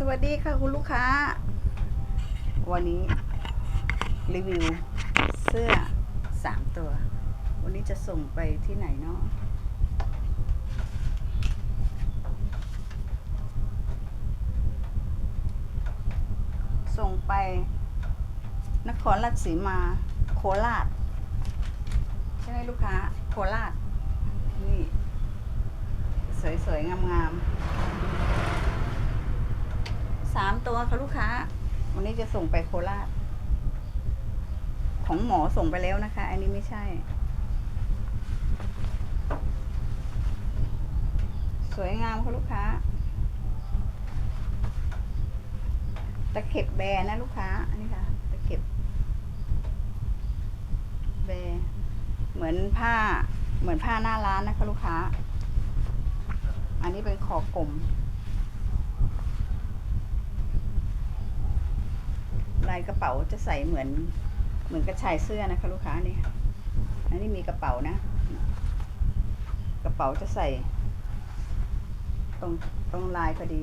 สวัสดีค่ะคุณลูกค้า วันนี้ รีวิว เสื้อสามตัว วันนี้จะส่งไปที่ไหนเนาะส่งไป นครราชสีมา โคราช ใช่ไหมลูกค้า โคราช นี่ สวยๆ งามๆสาม ตัวค่ะลูกค้า วันนี้จะส่งไปโคราช ของหมอส่งไปแล้วนะคะ อันนี้ไม่ใช่ สวยงามค่ะลูกค้า ตะเข็บแบรนะลูกค้า อันนี้ค่ะ ตะเข็บ แบรเหมือนผ้า เหมือนผ้าหน้าร้านนะคะลูกค้า อันนี้เป็นคอกลม ลายกระเป๋าจะใส่เหมือนเหมือนกระชายเสื้อนะคะ ลูกค้านี่อันนี้มีกระเป๋านะ กระเป๋าจะใส่ ตรงตรงลายพอดี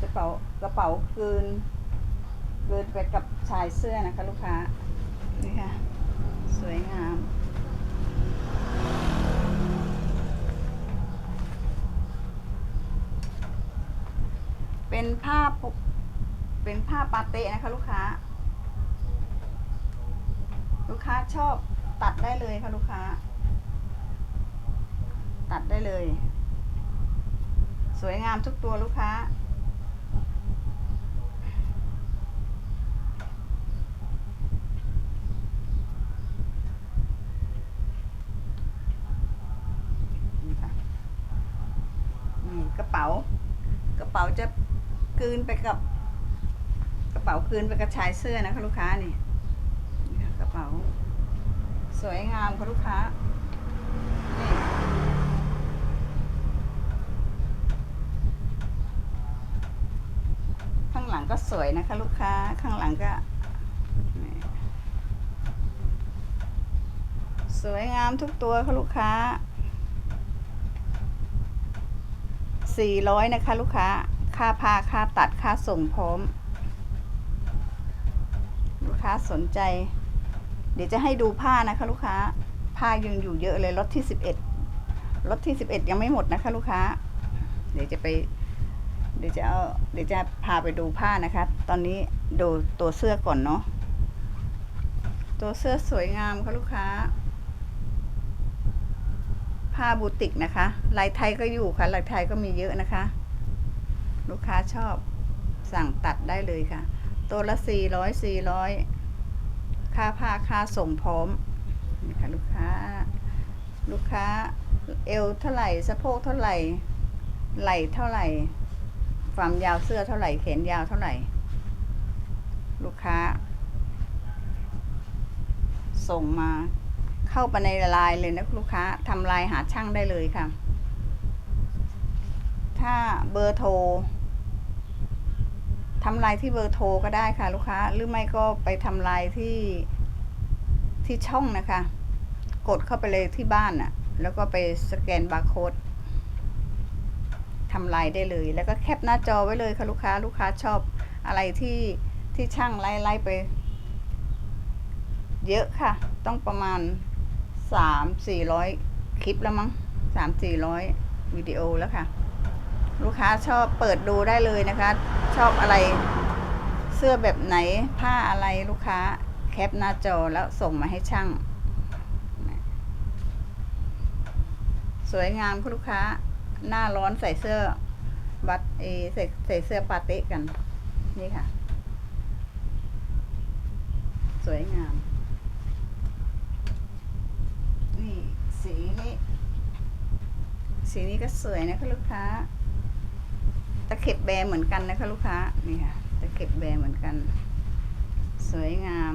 กระเป๋ากระเป๋าคืนเกินไปกับชายเสื้อนะคะ ลูกค้านี่ค่ะสวยงาม เป็นผ้าเป็นผ้าปาเตะนะคะลูกค้า ลูกค้าชอบตัดได้เลยค่ะลูกค้า ตัดได้เลย สวยงามทุกตัวลูกค้า นี่ค่ะนี่กระเป๋า กระเป๋าจะ กลืนไปกับ กระเป๋ากลืนไปกับชายเสื้อนะคะลูกค้านี่กระเป๋า สวยงามค่ะลูกค้าข้างหลังก็สวยนะคะ ลูกค้าข้างหลังก็ สวยงามทุกตัวค่ะลูกค้าสี่ร้อยนะคะ ลูกค้า ค่าพาค่าตัดค่าส่งพร้อม ลูกค้าสนใจ เดี๋ยวจะให้ดูผ้านะคะ ลูกค้า ผ้ายังอยู่เยอะเลยรถที่สิบเอ็ดรถที่สิบเอ็ดยังไม่หมดนะคะ ลูกค้า เดี๋ยวจะไปเดี๋ยวจะเอาเดี๋ยวจะพาไปดูผ้านะคะ ตอนนี้ดูตัวเสื้อก่อนเนาะ ตัวเสื้อสวยงามค่ะลูกค้า ผ้าบูติกนะคะ ลายไทยก็อยู่ค่ะ ลายไทยก็มีเยอะนะคะ ลูกค้าชอบสั่งตัดได้เลยค่ะ ตัวละสี่ร้อยสี่ร้อยค่าผ้าค่าส่งพร้อมนี่ค่ะลูกค้า ลูกค้าเอวเท่าไหร่สะโพกเท่าไหร่ ไหล่เท่าไหร่ความยาวเสื้อเท่าไหร่แขนยาวเท่าไหร่ ลูกค้า ส่งมาเข้าไปในลน์เลยนะลูกค้าทำลน์หาช่างได้เลยค่ะ ถ้าเบอร์โทร ทำลน์ที่เบอร์โทรก็ได้ค่ะ ลูกค้า หรือไม่ก็ไปทำลน์ที่ที่ช่องนะคะ กดเข้าไปเลยที่บ้านน่ะ แล้วก็ไปสแกนบาร์โค้ดทำลน์ได้เลย แล้วก็แคปหน้าจอไว้เลยค่ะลูกค้า ลูกค้าชอบอะไรที่ที่ช่างไล่ไล่ไป เยอะค่ะ ต้องประมาณสามสี่ร้อยคลิปแล้วมั้งสามสี่ร้อยวิดีโอแล้วค่ะ ลูกค้าชอบเปิดดูได้เลยนะคะ ชอบอะไร เสื้อแบบไหนผ้าอะไรลูกค้า แคปหน้าจอแล้วส่งมาให้ช่าง สวยงามคุณลูกค้า หน้าร้อนใส่เสื้อ บัตเอใส่ใส่เสื้อปาเต้กัน นี่ค่ะ สวยงาม นี่สีนี้ สีนี้ก็สวยนะคะลูกค้า ตะเข็บแบร์เหมือนกันนะคะ ลูกค้านี่ค่ะตะเข็บแบร์เหมือนกัน สวยงาม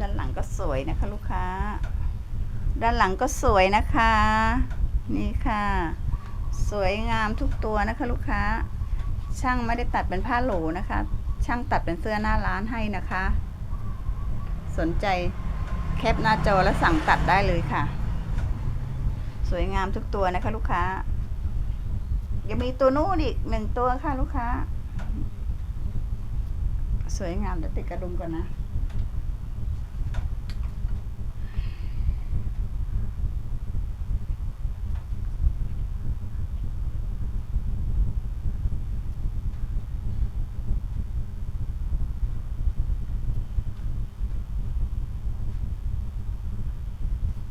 ด้านหลังก็สวยนะคะ ลูกค้า ด้านหลังก็สวยนะคะ นี่ค่ะ สวยงามทุกตัวนะคะ ลูกค้า ช่างไม่ได้ตัดเป็นผ้าโหลนะคะ ช่างตัดเป็นเสื้อหน้าร้านให้นะคะ สนใจแคปหน้าจอแล้วสั่งตัดได้เลยค่ะ สวยงามทุกตัวนะคะ ลูกค้า ยังมีตัวนู้นอีกหนึ่งตัวค่ะลูกค้า สวยงามเดี๋ยวติดกระดุมก่อนนะ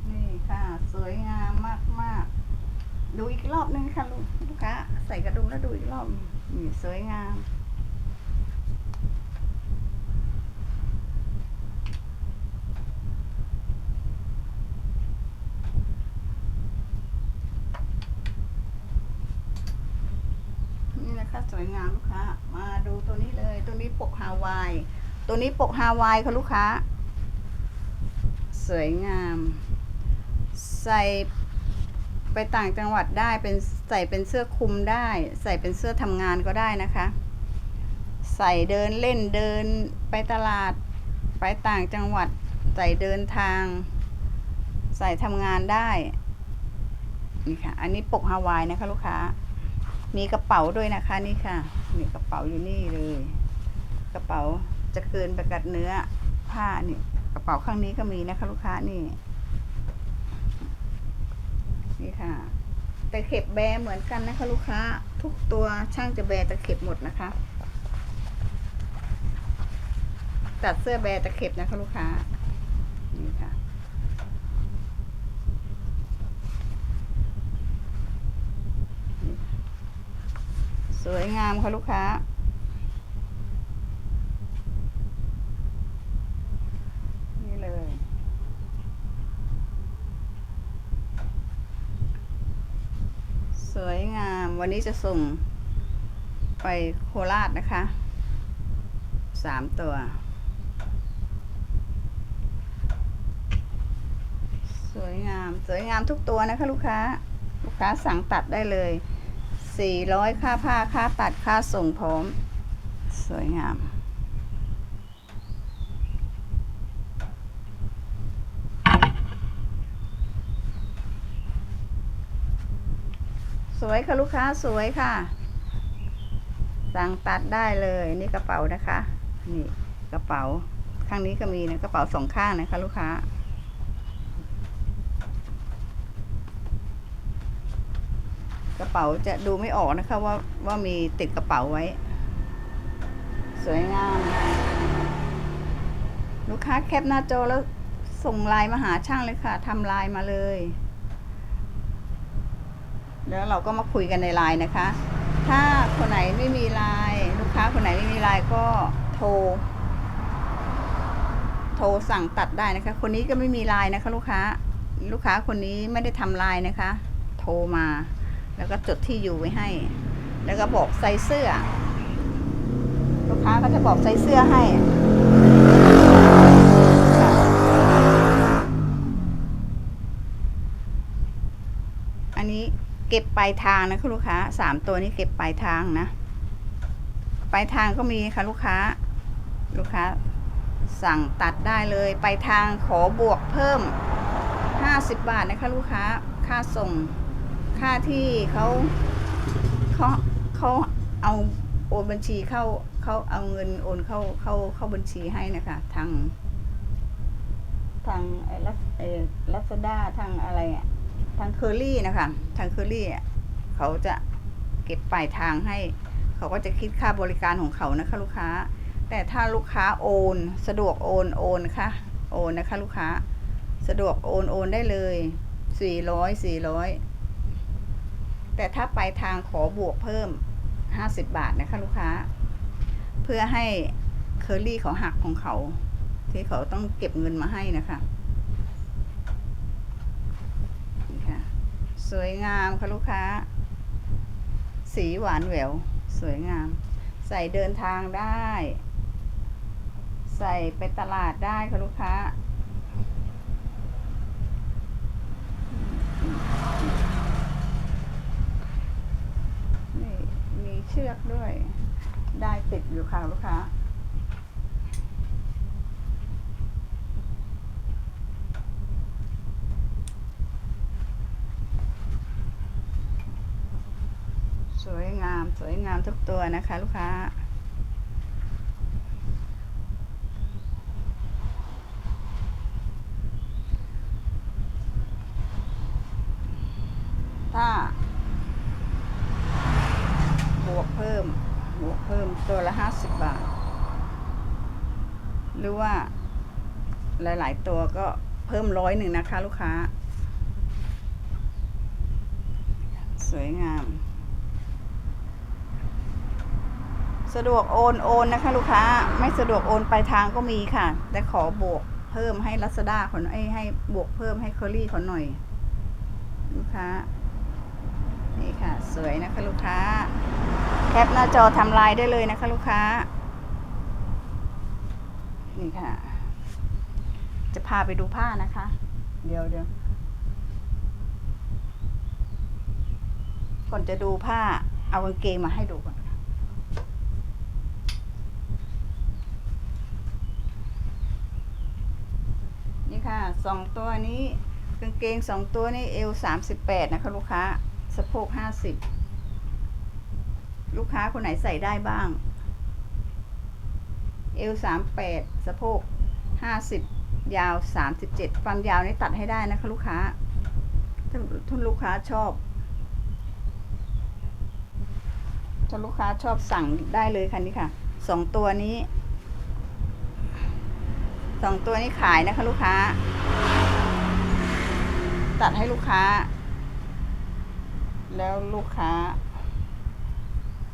นี่ค่ะ สวยงามมากมากๆ ดูอีกรอบนึงค่ะลูกลูกค้าใส่กระดุมแล้วดูอีกรอบนี่สวยงามนี่นะคะสวยงามลูกค้า มาดูตัวนี้เลย ตัวนี้ปกฮาวาย ตัวนี้ปกฮาวายค่ะลูกค้า สวยงาม ใส่ ไปต่างจังหวัดได้เป็นใส่เป็นเสื้อคลุมได้ ใส่เป็นเสื้อทำงานก็ได้นะคะ ใส่เดินเล่นเดินไปตลาด ไปต่างจังหวัด ใส่เดินทาง ใส่ทำงานได้นี่ค่ะ อันนี้ปกฮาวายนะคะลูกค้า มีกระเป๋าด้วยนะคะนี่ค่ะ มีกระเป๋าอยู่นี่เลย กระเป๋าจะเกินไปกับเนื้อผ้านี่ กระเป๋าข้างนี้ก็มีนะคะลูกค้านี่ นี่ค่ะแต่เข็บแบร์เหมือนกันนะคะลูกค้าทุกตัวช่างจะแบร์ตะเข็บหมดนะคะ ตัดเสื้อแบร์ตะเข็บนะคะลูกค้านี่ค่ะสวยงามค่ะลูกค้า นี่เลย สวยงาม วันนี้จะส่งไปโคราชนะคะสามตัว สวยงาม สวยงามทุกตัวนะคะ ลูกค้า ลูกค้าสั่งตัดได้เลยสี่ร้อยค่าผ้าค่าตัดค่าส่งพร้อม สวยงาม สวยค่ะลูกค้าสวยค่ะ สั่งตัดได้เลยนี่กระเป๋านะคะ นี่กระเป๋าข้างนี้ก็มีนะกระเป๋าสองข้างนะคะลูกค้า กระเป๋าจะดูไม่ออกนะคะว่าว่ามีติดกระเป๋าไว้ สวยงาม ลูกค้าแคปหน้าจอแล้วส่งไลน์มาหาช่างเลยค่ะทำไลน์มาเลย แล้วเราก็มาคุยกันในไลน์นะคะ ถ้าคนไหนไม่มีไลน์ลูกค้าคนไหนไม่มีไลน์ก็โทร โทรสั่งตัดได้นะคะ คนนี้ก็ไม่มีไลน์นะคะ ลูกค้าลูกค้าคนนี้ไม่ได้ทำไลน์นะคะ โทรมา แล้วก็จดที่อยู่ไว้ให้ แล้วก็บอกไซส์เสื้อ ลูกค้าก็จะบอกไซส์เสื้อให้ค่ะอันนี้ เก็บปลายทางนะคะลูกค้าสามตัวนี้เก็บปลายทางนะปลายทางก็มีค่ะลูกค้า ลูกค้า สั่งตัดได้เลยปลายทางขอบวกเพิ่ม 50 บาทนะคะลูกค้าค่าส่งค่าที่เขาเขาเขาเอาโอนบัญชีเข้าเขาเอาเงินโอนเข้าเข้าเข้าบัญชีให้นะคะ ทาง ทางไอ้ลัสเอลัสด้าทางอะไรอะ ทางเคอรี่นะคะ ทางเคอรี่เขาจะเก็บปลายทางให้ เขาก็จะคิดค่าบริการของเขานะคะ ลูกค้า แต่ถ้าลูกค้าโอน สะดวกโอนโอนค่ะ โอนนะคะ ลูกค้า สะดวกโอนโอนได้เลยสี่ร้อยสี่ร้อยแต่ถ้าปลายทางขอบวกเพิ่มห้าสิบบาทนะคะ ลูกค้า เพื่อให้เคอรี่เขาหักของเขา ที่เขาต้องเก็บเงินมาให้นะคะนี่ค่ะ สวยงามค่ะลูกค้า สีหวานแหวว สวยงาม ใส่เดินทางได้ ใส่ไปตลาดได้ค่ะลูกค้า นี่มีเชือกด้วย ได้ติดอยู่ค่ะลูกค้า สวยงามทุกตัวนะคะ ลูกค้า ถ้า บวกเพิ่ม บวกเพิ่มตัวละห้าสิบบาท หรือว่าหลาย ๆ ตัวก็เพิ่มร้อยหนึ่งนะคะ ลูกค้า สวยงาม สะดวกโอนโอนนะคะ ลูกค้าไม่สะดวกโอนปลายทางก็มีค่ะ แต่ขอบวกเพิ่มให้ลัสดาขาหน่อยให้บวกเพิ่มให้เคอรี่เขาหน่อย ลูกค้านี่ค่ะ สวยนะคะลูกค้า แคปหน้าจอทำลายได้เลยนะคะ ลูกค้า นี่ค่ะ จะพาไปดูผ้านะคะ เดี๋ยวเดี๋ยวก่อนจะดูผ้าเอากางเกงมาให้ดูก่อน ค่ะสองตัวนี้กางเกงสองตัวนี้เอวสามสิบแปดนะคะลูกค้าสะโพกห้าสิบลูกค้าคนไหนใส่ได้บ้าง เอวสามแปดสะโพกห้าสิบยาวสามสิบเจ็ดความยาวนี้ตัดให้ได้นะคะลูกค้าถ้าถ้าลูกค้าชอบถ้าลูกค้าชอบสั่งได้เลยค่ะนี่ค่ะสองตัวนี้ สองตัวนี้ขายนะคะลูกค้า ตัดให้ลูกค้า แล้วลูกค้า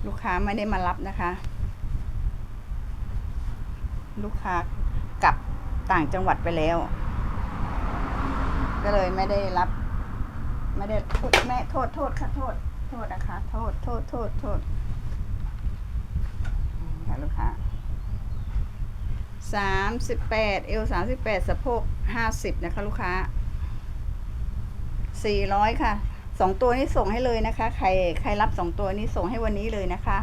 ลูกค้าไม่ได้มารับนะคะ ลูกค้ากลับต่างจังหวัดไปแล้ว ก็เลยไม่ได้รับ ไม่ได้โทษแม่โทษโทษค่ะโทษ โทษนะคะ โทษโทษโทษโทษค่ะลูกค้า สามสิบแปดเอวสามสิบแปดสะโพกห้าสิบนะคะ ลูกค้าสี่ร้อยค่ะสองตัวนี้ส่งให้เลยนะคะ ใครใครรับสองตัวนี้ส่งให้วันนี้เลยนะคะ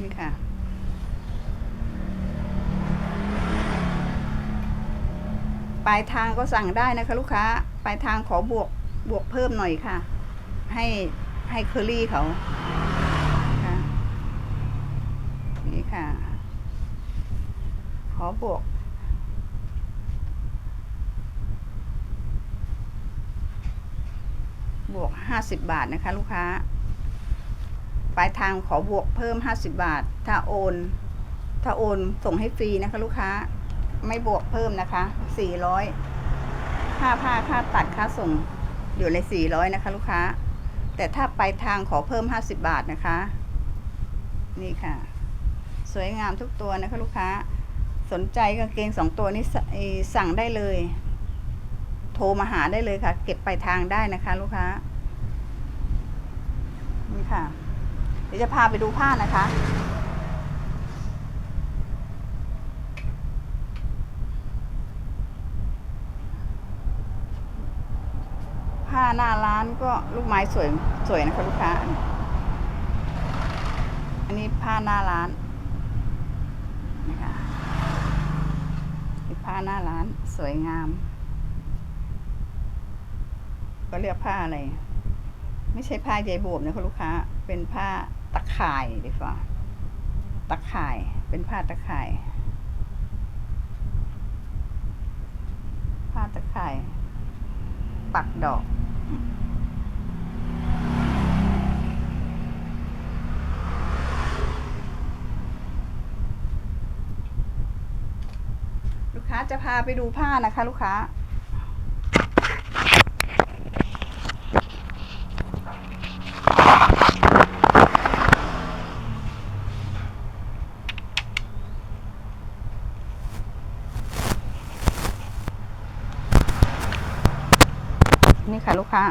นี่ค่ะ ปลายทางก็สั่งได้นะคะ ลูกค้า ปลายทางขอบวกบวกเพิ่มหน่อยค่ะ ให้ให้เคอรี่เขาค่ะนี่ค่ะ ขอ บวกบวกห้าสิบบาทนะคะ ลูกค้า ปลายทางขอบวกเพิ่มห้าสิบบาท ถ้าโอน ถ้าโอนส่งให้ฟรีนะคะ ลูกค้า ไม่บวกเพิ่มนะคะสี่ร้อยค่าผ้าค่าตัดค่าส่งอยู่ในสี่ร้อยนะคะ ลูกค้า แต่ถ้าปลายทางขอเพิ่มห้าสิบบาทนะคะ นี่ค่ะ สวยงามทุกตัวนะคะ ลูกค้า สนใจกางเกงสองตัวนี้สั่งได้เลย โทรมาหาได้เลยค่ะ เก็บไปลายทางได้นะคะ ลูกค้านี่ค่ะ เดี๋ยวจะพาไปดูผ้านะคะ ผ้าหน้าร้านก็ลูกไม้สวยสวยนะคะลูกค้า อันนี้ผ้าหน้าร้านนะคะนี่ ผ้าหน้าร้านสวยงาม ก็เรียกผ้าอะไร ไม่ใช่ผ้าใยบวบนะคะลูกค้า เป็นผ้าตะข่ายดีกว่าตะข่าย เป็นผ้าตะข่าย ผ้าตะข่าย ปักดอก ลู กค้าจะพาไปดูผ้านะคะ ลูกค้า นี่ค่ะลูกค้า